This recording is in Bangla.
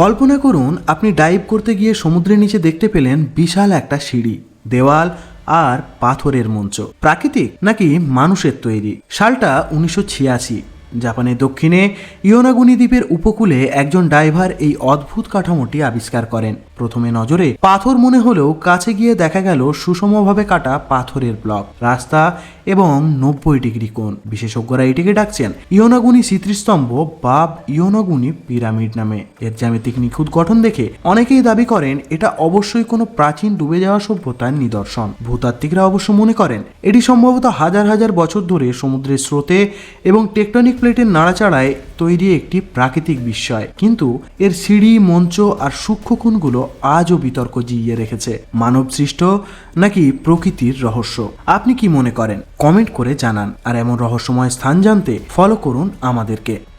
কল্পনা করুন, আপনি ডাইভ করতে গিয়ে সমুদ্রের নিচে দেখতে পেলেন বিশাল একটা সিঁড়ি, দেওয়াল আর পাথরের মঞ্চ। প্রাকৃতিক নাকি মানুষের তৈরি? সালটা উনিশশো ছিয়াশি। জাপানের দক্ষিণে ইয়োনাগুনি দ্বীপের উপকূলে একজন ডাইভার এই অদ্ভুত কাঠামোটি আবিষ্কার করেন। প্রথমে নজরে পাথর মনে হলেও কাছে গিয়ে দেখা গেল সুষমভাবে কাটা পাথরের ব্লক, রাস্তা এবং নব্বই ডিগ্রি কোণ। বিশেষজ্ঞরা এটিকে ডাকছেন ইয়োনাগুনি স্মৃতিস্তম্ভ বা ইয়োনাগুনি পিরামিড নামে। এর জ্যামিতিক নিখুঁত গঠন দেখে অনেকেই দাবি করেন এটা অবশ্যই কোনো প্রাচীন ডুবে যাওয়া সভ্যতার নিদর্শন। ভূতাত্ত্বিকরা অবশ্য মনে করেন, এটি সম্ভবত হাজার হাজার বছর ধরে সমুদ্রের স্রোতে এবং টেকটনিক প্লেটের নাড়াচাড়ায় তৈরি একটি প্রাকৃতিক বিস্ময়। কিন্তু এর সিঁড়ি, মঞ্চ আর সূক্ষ্মকোণগুলো আজও বিতর্ক জিইয়ে রেখেছে। মানব সৃষ্ট নাকি প্রকৃতির রহস্য? আপনি কি মনে করেন? কমেন্ট করে জানান। আর এমন রহস্যময় স্থান জানতে ফলো করুন আমাদেরকে।